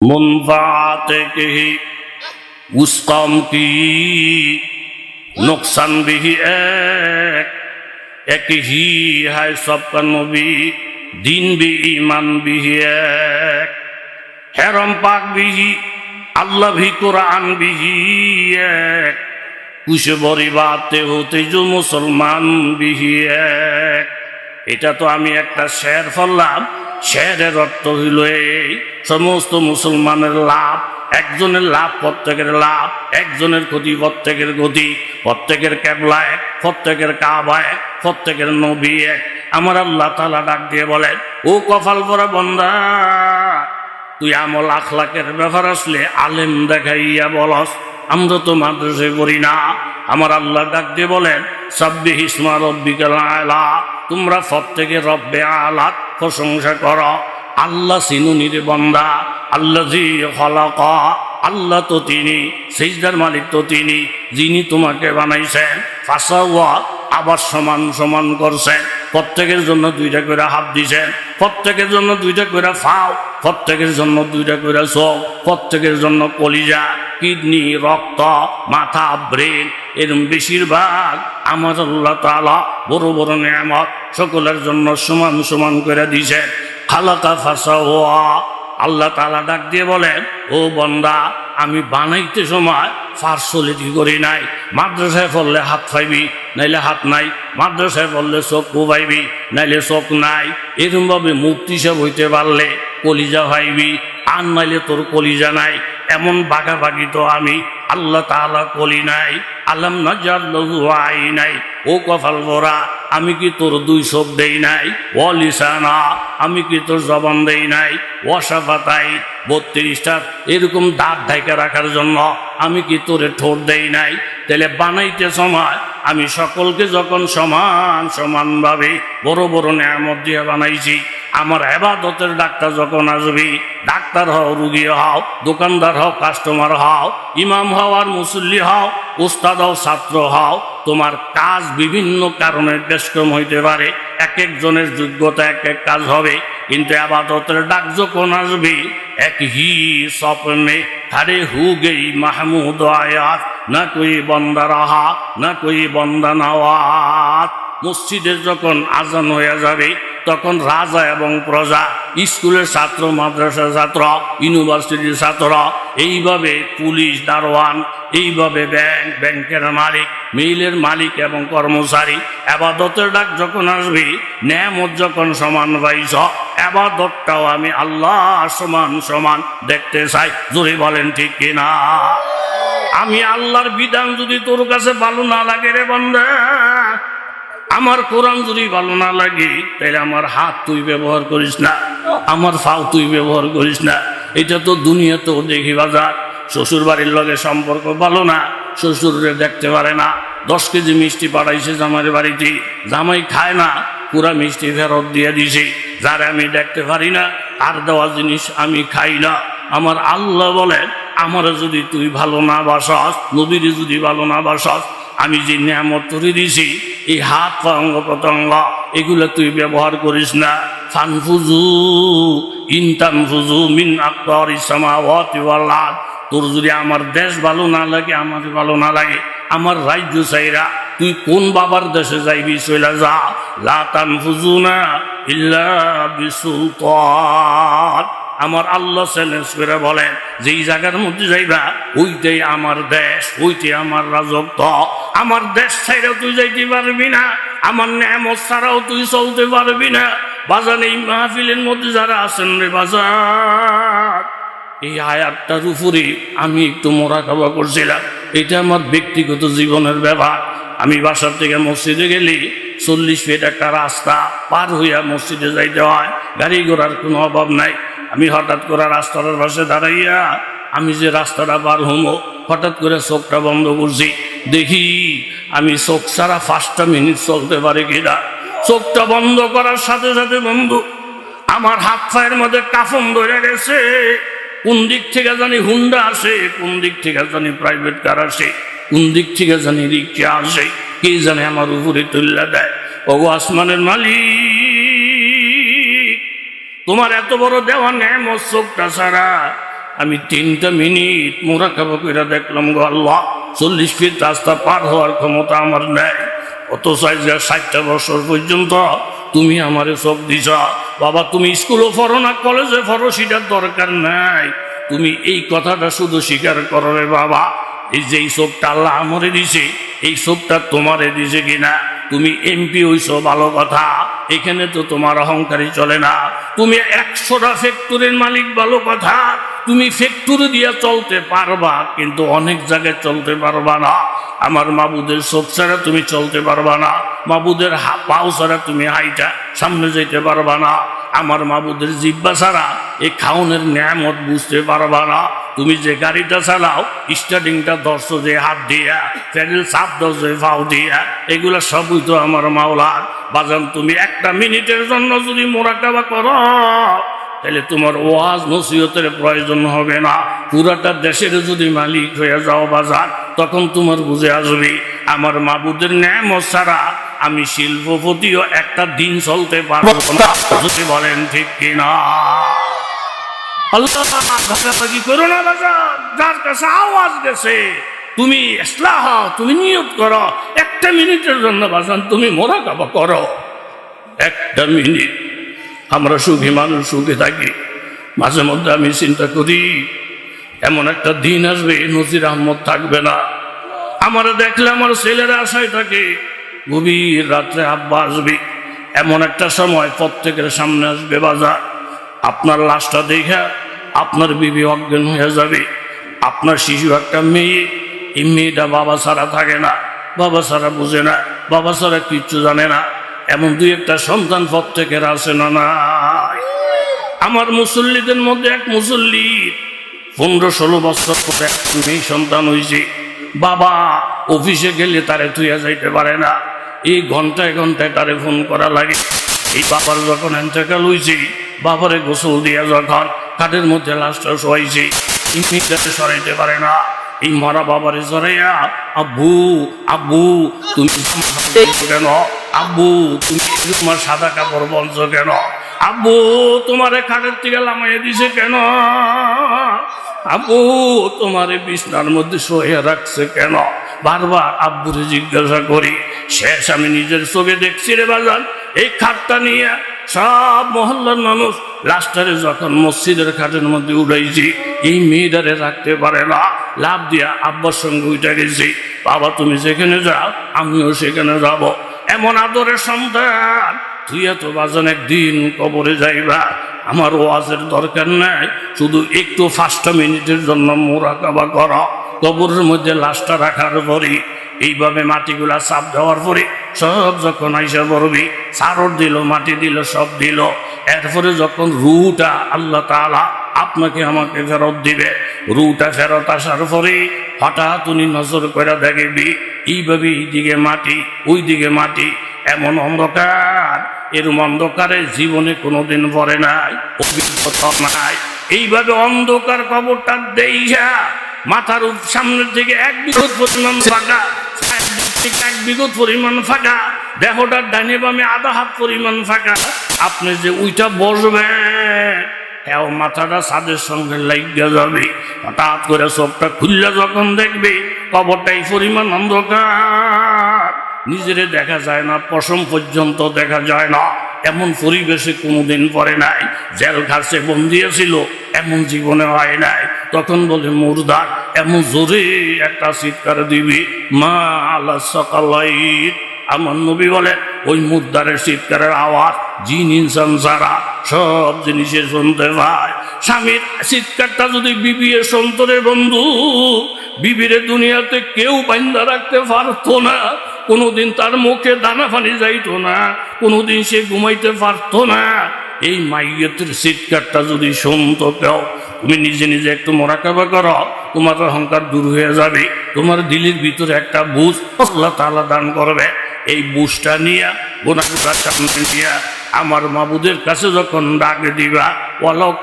من ضعاتكه وسقام کی نقصان بھی ایک ایک ہی ہے سب کا نبی دین بھی ایمان بھی ایک حرم پاک بھی আল্লাহ V কোরআন বিহি এক কুশে বরিবাতে হতে যে মুসলমান বিহি এক এটা তো আমি একটা শের ফললাম শেরের অর্থ হইল এই, সমস্ত মুসলমানের লাভ, একজনের লাভ প্রত্যেকের লাভ, একজনের ক্ষতি প্রত্যেকের গতি প্রত্যেকের ক্যাবলা এক, প্রত্যেকের কাবা এক, প্রত্যেকের নবী এক। আমার আল্লাহ তালা ডাক দিয়ে বলেন ও কপাল পরা বন্দা, তুই আমল আখলাকের ব্যাপার আসলে আলেম দেখাইয়া বলস, আমরা তো মাদ্রাসে পড়ি না। আমার আল্লাহ ডাক দিয়ে বলেন সাব্বি হিসমা রব্বিকাল আলা, তোমরা প্রত্যেকে রব্বে আলাত প্রশংসা কর। আল্লাহ সিনুনির বন্দা আল্লাহ জি হলক আল্লাহ তো তিনি সেইদার মালিক তো তিনি, যিনি তোমাকে বানাইছেন। ফাঁসা আবার সমান সমান করছেন। প্রত্যেকের জন্য দুইটা করে হাফ দিছেন। প্রত্যেকের জন্য দুইটা করে ফাও, প্রত্যেকের জন্য দুইটা করে চোখ প্রত্যেকের জন্য কলিজা, কিডনি, রক্ত, মাথা, ব্রেন, এরম বেশিরভাগ আমার আল্লাহ তালা বড় বড় নিয়ামত সকলের জন্য সমান সমান করে দিছে খালাকা ফাঁসা হওয়া আল্লাহ তালা ডাক দিয়ে বলেন, ও বন্দা, আমি বানাইতে সময় ফার্সলিটি করি নাই। মাদ্রাসায় পড়লে হাত পাইবি, নাইলে হাত নাই। মাদ্রাসায় পড়লে চোখ কোবাইবি নাইলে চোখ নাই। এরকমভাবে মুক্তি সব হইতে পারলে কলিজা ভাইবি আর নাইলে তোর কলিজা নাই। এমন বাঘাবাগি তো আমি আল্লাহ তাআলা কলি নাই। আলম নাজাল্লাহু আই নাই। ও কপাল ভরা, আমি কি তোর দুই শোক দেই নাই? ও লিসানা, আমি কি তোর জবান দেই নাই? ও সাফাতাই বত্রিশটা এরকম দাগ ঢাইকা রাখার জন্য আমি কি তোর ঠোঁট দেই নাই? তাহলে বানাইতে সময়, আমি সকলকে যখন সমান সমানভাবে বড় বড় নিয়ামত দিয়ে বানাইছি আমার এবাদতের ডাক্তার যখন আসবি, ডাক্তার হও, রুগী হও, দোকানদার হও কাস্টমার হও, ইমাম হও আর মুসল্লি হও, উস্তাদ হও, ছাত্র হও, তোমার কাজ বিভিন্ন কারণে ব্যস্তম হইতে পারে। এক একজনের যোগ্যতা এক এক কাজ হবে, কিন্তু আবাদতের ডাক যখন আসবি, এক হি স্বপ্নে, হারে হু গেই মাহমুদ আয়াত, না কই বন্দা রাহা না কই বন্দা নওয়াত। মসজিদে যখন আজান হয়ে যাবে, তখন রাজা এবং প্রজা, স্কুলের ছাত্র, মাদ্রাসার ছাত্র, ইউনিভার্সিটির ছাত্র, এইভাবে পুলিশ, দারোয়ান, এইভাবে ব্যাংক, ব্যাংকের মালিক মিলের মালিক এবং কর্মচারী, আবাদতের ডাক যখন আসবে, ন্যামত যখন সমান পাইছ, আবাদতটাও আমি আল্লাহ সমান সমান দেখতে চাই। জোরে বলেন ঠিক কিনা? আমি আল্লাহর বিধান যদি তোর কাছে ভালো না লাগে রে বন্ধা আমার কোরআন যদি ভালো না লাগে, তাহলে আমার হাত তুই ব্যবহার করিস না, আমার ফাও তুই ব্যবহার করিস না। এটা তো দুনিয়াতেও দেখি বাজার। শ্বশুর বাড়ির লগে সম্পর্ক ভালো না শ্বশুরে দেখতে পারে না। দশ কেজি মিষ্টি পাঠাইছে জামাইয়ের বাড়িতে, জামাই খায় না, পুরা মিষ্টি ফেরত দিয়ে দিছি। যারা আমি দেখতে পারি না, আর দেওয়া জিনিস আমি খাই না। আমার আল্লাহ বলেন আমার যদি তুই ভালো না বাসস, নবীর যদি ভালো না বাসস, আমি যে নিয়ামত তৈরি দিছি এই হাত অঙ্গ প্রত্যঙ্গ, এগুলো তুই ব্যবহার করিস না। ফানফুজু ইনতান ফুজু মিন আকবর ইসামাওয়াতি। তোর যদি আমার দেশ ভালো না লাগে, আমার ভালো না লাগে। আমার রাজ্য চাইরা তুই কোন বাবার দেশে যাইবি চলে যা। লাতান ফুজু না ইল্লা বিসুলতান। আমার আল্লাহ চ্যালেঞ্জ করে বলেন, যেই জায়গার মধ্যে যাইবা, ওইটাই আমার দেশ, ওইটাই আমার রাজত্ব। আমার দেশ ছাইরাও তুই যাইতে পারবি না, আমার নেমত ছাড়াও তুই চলতে পারবি না। বাজান, এই মাহফিলের মধ্যে যারা আছেন রে বাজার এই আয়াতটার উপরে আমি একটু মোরা খাওয়া করছিলাম। এটা আমার ব্যক্তিগত জীবনের ব্যাপার। আমি বাসার থেকে মসজিদে গেলি, চল্লিশ ফিট একটা রাস্তা পার হইয়া মসজিদে যাইতে হয়। গাড়ি ঘোড়ার কোনো অভাব নাই। আমি হঠাৎ করে রাস্তাটার পাশে দাঁড়াইয়া আমি যে রাস্তাটা পার হমো, হঠাৎ করে চোখটা বন্ধ করছি। দেখি আমি চোখ ছাড়া পাঁচটা মিনিট চলতে পারি কিনা। চোখটা বন্ধ করার সাথে সাথে বন্ধু, আমার হাত পায়ের মধ্যে কাফন ধরে গেছে। কোন দিক থেকে জানি হুন্ডা আসে, কোন দিক থেকে জানি প্রাইভেট কার আসে, কোন দিক থেকে জানি রিক্সা আসে, কে জানে আমার উপরে তুল্লা দেয়। ওগো আসমানের মালিক। তোমার এত বড় দেওয়া নেমত চোখটা ছাড়া আমি তিনটা মিনিট মোরাকাবা করে দেখলাম গো আল্লাহ, চল্লিশ ফিট রাস্তা পার হওয়ার ক্ষমতা আমার নেই। অথচ আজকে ষাটটা বছর পর্যন্ত তুমি আমারে সব দিছ। বাবা, তুমি স্কুলও পড়ো না, কলেজে পড়ো, সেটার দরকার নাই। তুমি এই কথাটা শুধু স্বীকার করো রে বাবা, এই যে এই চোখটা আল্লাহ আমরে দিছে, এই চোখটা তোমারে দিছে কিনা? তুমি এমপি হইছ, ভালো কথা। এখানে তো তোমার অহংকারী চলে না। তুমি একশোটা ফ্যাক্টরির মালিক, ভালো কথা। তুমি ফ্যাক্টরি দিয়ে চলতে পারবা, কিন্তু অনেক জায়গায় চলতে পারবা না। আমার মাবুদের সব ছাড়া তুমি চলতে পারবা না। মাবুদের পাও ছাড়া তুমি হাইটা সামনে যেতে পারবা না। আমার মাবুদের জিব্বা ছাড়া এই খাউনের ন্যামত বুঝতে পারবা না। তুমি যে গাড়িটা চালাও, স্টার্টিংটা ধরছো যে হাত দিয়া প্যাডেল চাপ ধরছো ফাও দিয়া, এগুলা সবই তো আমার মাওলার। বাজান, তুমি একটা মিনিটের জন্য যদি মোরাকাবা করো, তাহলে তোমার ওয়াজ নসিহতের প্রয়োজন হবে না। পুরাটা দেশের যদি মালিক হয়ে যাও বাজার তখন তোমার বুঝে আসবে, আমার মাবুদের ন্যাম ছাড়া আমি শিল্পপতিও একটা দিন চলতে পারব না। যদি বলেন ঠিক কিনা। আল্লাহ ভাগাভাগি করো না যার কাছে আওয়াজ গেছে তুমি ইসলাহ তুমি নিয়ত করো একটা মিনিটের জন্য বাজান তুমি মোরা কাবা করো। একটা মিনিট আমরা সুখী মানুষ সুখে থাকি। মাঝে মধ্যে আমি চিন্তা করি এমন একটা দিন আসবে নজির আহমদ থাকবে না। আমার দেখলে আমার ছেলেরা আশায় থাকে গভীর রাত্রে আব্বা আসবে। এমন একটা সময় প্রত্যেকের সামনে আসবে বাজার। আপনার লাশটা দেখে আপনার বিবি অজ্ঞান হয়ে যাবে। আপনার শিশু একটা মেয়ে, এই মেয়েটা বাবা ছাড়া থাকে না, বাবা ছাড়া বুঝে না, বাবা ছাড়া কিচ্ছু জানে না। এমন দুই একটা সন্তান প্রত্যেকের আছে না নাই। আমার মুসল্লিদের মধ্যে এক মুসল্লি, পনেরো ষোলো বছর পরে মেয়ে সন্তান হয়েছে। বাবা অফিসে গেলে তারে তুইয়া যাইতে পারে না। এই ঘন্টায় ঘন্টায় তারে ফোন করা লাগে। এই বাবার যখন এন্তেকাল হয়েছে বাবারে গোসল দিয়া যখন কাঠের মধ্যে লাশটা শোয়াইছে ইমিটাতে সরাইতে পারে না। এই মরা বাবারে জড়াইয়া আব্বু আব্বু তুমি কেন? আব্বু তুমি তোমার সাদা কাপড় বলছো কেন? আব্বু তোমারে খাটের থেকে লামাইয়া দিছে কেন? আব্বু তোমারে বিছনার মধ্যে শোয়া রাখছে কেন? বারবার আব্বুরে জিজ্ঞাসা করি, শেষ, আমি নিজের চোখে দেখছি রে বাজান, এই খাটটা নিয়ে সব মহল্লার মানুষ লাস্টারে যখন মসজিদের খাটের মধ্যে উড়াইছি এই মেয়েটারে রাখতে পারে না। লাভ দিয়া আব্বার সঙ্গে উঠে গেছি, বাবা, তুমি যেখানে যাও, আমিও সেখানে যাব। এমন আদরের সন্তান, তুই এত বাজান একদিন কবরে যাইবা। আমার ওয়াজের দরকার নাই, শুধু একটু পাঁচটা মিনিটের জন্য মোরাকাবা করা। কবরের মধ্যে লাশটা রাখার পরে, এইভাবে মাটিগুলা চাপ দেওয়ার পরে সব যখন আইসা পড়বি, সারর দিল, মাটি দিল, সব দিল। এরপরে যখন রুটা আল্লাহ তাআলা আপনাকে আমাকে ফেরত দিবে, রুটা ফেরত আসার পরে হঠাৎ উনি নজর করে দেখবি, এইভাবে এইদিকে মাটি ওই দিকে মাটি, এমন অন্ধকার, এরম অন্ধকারে জীবনে কোনোদিন পড়ে নাই, অভিজ্ঞতা নাই। এইভাবে অন্ধকার কবরটা দেইয়া মাথার সামনের দিকে এক বিগত পরিমাণ ফাঁকা, এক বিগত পরিমাণ ফাঁকা, দেহটার ডানে বামে আধা হাত পরিমাণ ফাঁকা। আপনি যে উইটা বসবে হ্যাঁ মাথাটা ছাদের সঙ্গে লাগিয়ে যাবে। হঠাৎ করে চোখটা খুললে যখন দেখবে কবরটা এই পরিমাণ অন্ধকার। নিজেরে দেখা যায় না, পশম পর্যন্ত দেখা যায় না। এমন পরিবেশে কোনোদিন পরে নাই। জেল ঘাসে বন্দিয়েছিল এমন জীবনে হয় নাই। তখন বলে, মুর্দার, এমন জোরে একটা চিৎকার দিবি, মা আল্লাহ সকালাই আমার নবী বলে, ওই মুদ্দারের চিৎকারের আওয়াজ, জিন, ইনসান ছাড়া সব জিনিসে শুনতে পায়। স্বামীর চিৎকারটা যদি বিবিএ সন্তরে বন্ধু, বিবিরে দুনিয়াতে কেউ বান্ধা রাখতে পারতো না। কোনোদিন তার মুখে দানা ফানি যাইতো না, কোনোদিন সে ঘুমাইতে পারতো না। এই মাইয়েতের চিৎকারটা যদি শুনতো কেউ তুমি নিজে নিজে একটু মোরাকাবা করো, তোমার অহংকার দূর হয়ে যাবে। তোমার দিলের ভিতরে একটা বুঝ আল্লাহ তাআলা দান করবে। এই বুঝটা নিয়ে গোনাগুটার সামনে নিয়ে আমার মাবুদের কাছে যখন ডাক দিবা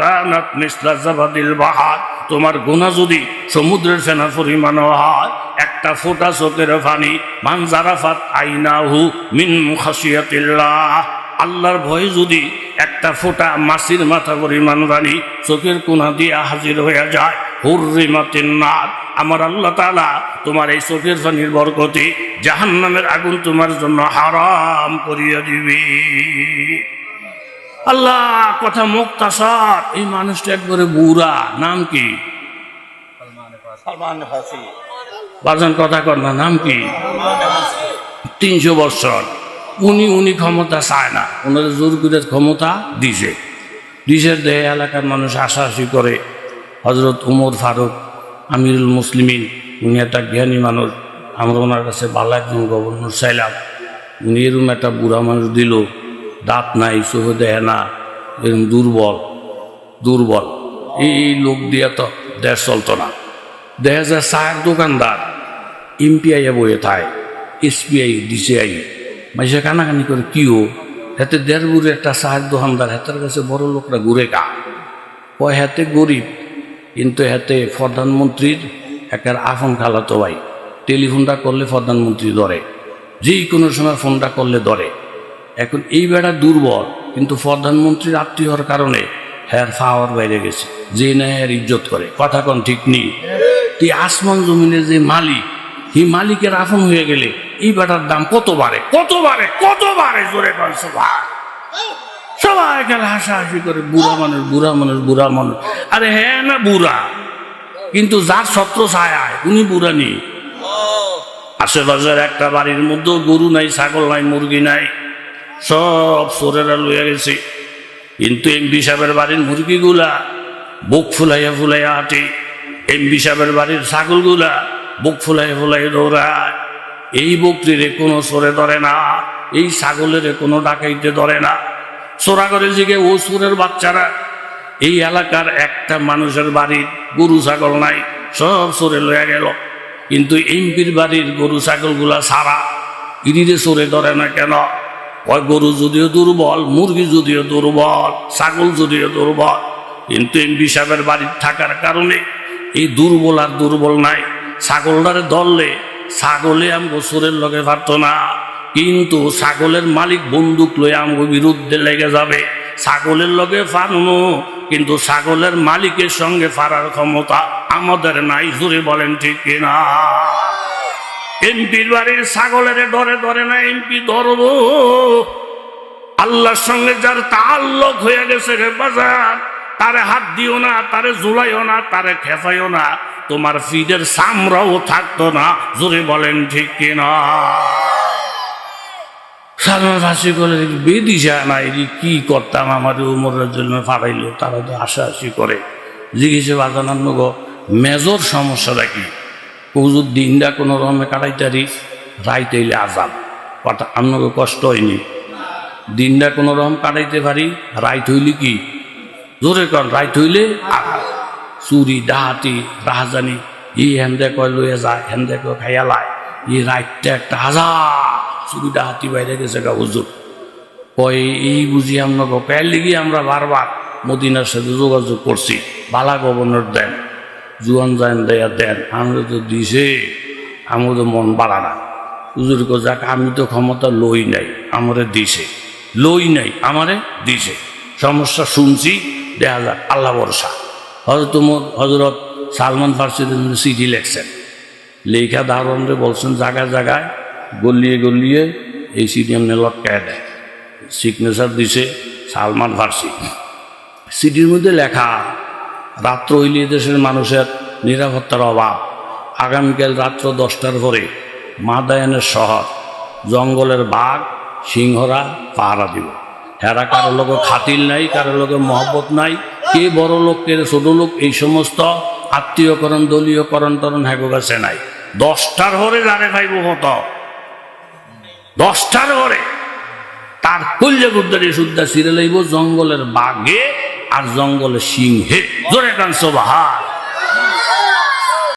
কানাত মিসলা জাবাদিল বাহার তোমার গোনা যদি সমুদ্রের ফেনা পরিমাণ হয়, একটা ফোটা চোখের ফানি মান জারাফাত আইনাহু মিন খাসিয়াতিল্লাহ আল্লাহর ভয়ে যদি একটা ফোঁটা মাসির মাথা পরিমাণ রানী চোখের কোনা দিয়ে হাজির হয়ে যায় হুর্রি মাতিন নার। আমার আল্লাহ তালা তোমার এই চোখের পানির বরকতি জাহান্নামের আগুন তোমার জন্য হারাম করিয়া দিবি। আল্লাহ কথা মুক্তাসার। এই মানুষটা একবারে বুড়া। নাম কি? বাজান কথা কর না নাম কি? তিনশো বছর। উনি উনি ক্ষমতা চায় না। ওনার জোর করে ক্ষমতা দিছে। দিশের দেহে এলাকার মানুষ আশাআশি করে। হজরত উমর ফারুক, আমিরুল মুসলিমিন, উনি একটা জ্ঞানী মানুষ। আমরা ওনার কাছে ভালো একজন গভর্নর চাইলাম। উনি এরম একটা বুড়া মানুষ দিল। দাঁত নাই, চোখে দেহে না, এরম দুর্বল দুর্বল। এই লোক দিয়ে তো দেশ চলতো না। দেখা যায় চায়ের দোকানদার এমপিআই বইয়ে থায়, এসপিআই, ডিসিআই। মাইসে কানাকানি করে কিও হাতে দেড় বুড়ে একটা চায়ের দোকানদার হাতের কাছে বড় লোকরা ঘুরে গা। কয় হাতে গরিব কিন্তু হাতে প্রধানমন্ত্রীর একের আফন খালাতো ভাই। টেলিফোনটা করলে প্রধানমন্ত্রী ধরে যে কোনো সময় ফোনটা করলে ধরে। এখন এই বেড়া দুর্বল কিন্তু প্রধানমন্ত্রীর আত্মীয় হওয়ার কারণে হ্যার পাওয়ার বাইরে গেছে যে না হ্যার ইজ্জত করে। কথা কোন ঠিক নেই। এই আসমান জমিনের যে মালিক এই মালিকের আপন হয়ে গেলে এই বেটার দাম কত বাড়ে? কত বাড়ে? কত বাড়ে? জোরে কন সবাই। সবাই এখানে হাসাহাসি করে, বুড়া মানুষ বুড়া মানুষ বুড়া মানুষ। আরে হ্যাঁ না বুড়া? কিন্তু যার ছত্র ছায় উনি বুড়া নেই। আশেপাশের একটা বাড়ির মধ্যেও গরু নাই, ছাগল নাই, মুরগি নাই। সব সোরেরা লইয়া গেছে। কিন্তু এমপি সাহেবের বাড়ির মুরগিগুলা বুক ফুলাইয়া ফুলাইয়া হাঁটে। এমপি সাহেবের বাড়ির ছাগলগুলা বুক ফুলাইয়া ফুলাইয়া দৌড়ায়। এই বকরিরে কোনো সরে ধরে না, এই ছাগলের কোনো ডাকাইতে ধরে না। চোরা করে জিগে ও চোরের বাচ্চারা, এই এলাকার একটা মানুষের বাড়ির গরু ছাগল নাই, সব সরে লইয়া গেল। কিন্তু এমপির বাড়ির গরু ছাগলগুলা সারা ইরিরে সরে ধরে না কেন? ওই গরু যদিও দুর্বল, মুরগি যদিও দুর্বল, ছাগল যদিও দুর্বল, কিন্তু এমপি সাহেবের বাড়ির থাকার কারণে এই দুর্বল আর দুর্বল নাই। ছাগলটারে ধরলে ছাগলে আমগো চোরের লগে পারতো না। কিন্তু ছাগলের মালিক বন্দুক লয়ে আমগো বিরুদ্ধে লেগে যাবে। ছাগলের লগে ফারনো কিন্তু ছাগলের মালিকের সঙ্গে ফারার ক্ষমতা আমাদের নাই জুড়ে বলেন ঠিক কিনা? এমপির বাড়ির ছাগলের ডরে ধরে না এমপি ধরবো। আল্লাহর সঙ্গে যার তাল্লক হয়ে গেছে রে বাজার, তারে হাত দিও না, তারে জুলাইও না, তারে খেপাইও না। তোমার ফিডের সামরাও থাকতো না, জোরে বলেন ঠিক কিনা? সালমান ফাঁসি করে বেদি যায় না এটি কি করতাম আমার উমরের জন্য ফাটাইলো তারা তো আশাআশি করে। জিজ্ঞেসে বাজানান্ন গো, মেজর সমস্যাটা কি? হুজুর, দিনটা কোনো রকমে কাটাইতারি রাইতে এলে আজাব কথা আপনাকে কষ্ট হয়নি। দিনটা কোনো রকম কাটাইতে পারি, রাইত হইলে কি? জোরে কর রাইত হইলে আঘাত চুরি ডাহাতি রাহাজানি ই হেন্দে কয় লইয়া যায় হেন্দে কয় খাইয়া লায় ই রাইতটা একটা হাজার চুরি ডাহাতি বাইরে গেছে গা হুজুর কয় এই বুঝি আমরা কয়ের লিগি আমরা বারবার মদিনার সাথে যোগাযোগ করছি বালা গভর্নর দেন জুয়ান জান দেয়া দেন আমরা তো দিছে আমার তো মন বাড়া না। হুজুর কো যাক, আমি তো ক্ষমতা লই নাই, আমারে দিছে। লই নাই, আমারে দিছে। সমস্যা শুনছি, দেখা যাক, আল্লাহ ভরসা। হজরত হজরত সালমান ফার্সির চিঠি লেখছেন। লেখা দারণরে বলছেন জায়গায় জায়গায় গলিয়ে গলিয়ে এই চিঠি এমনি লটকায় দেয়। সিগনেচার দিছে সালমান ফার্সি। সিটির মধ্যে লেখা, রাত্র হইলে দেশের মানুষের নিরাপত্তার অভাব। আগামীকাল রাত্র দশটার পরে মাদায়ানের শহর, জঙ্গলের বাঘ, সিংহরা পাহারা দিব। হেরা কারও লোক খাতিল নাই, কারও লোকে মহব্বত নাই কে বড় লোক, কে ছোট লোক, এই সমস্ত আত্মীয়করণ, দলীয়করণ টরণ হ্যাগো কাছে নাই। দশটার হরে যারে ভাইব মত। দশটার হরে তার কল্যে গুদ্দারি সুদ্ধা সিরে লইব, জঙ্গলের বাঘে আর জঙ্গলের সিংহে। জোরে কান সোবাহার।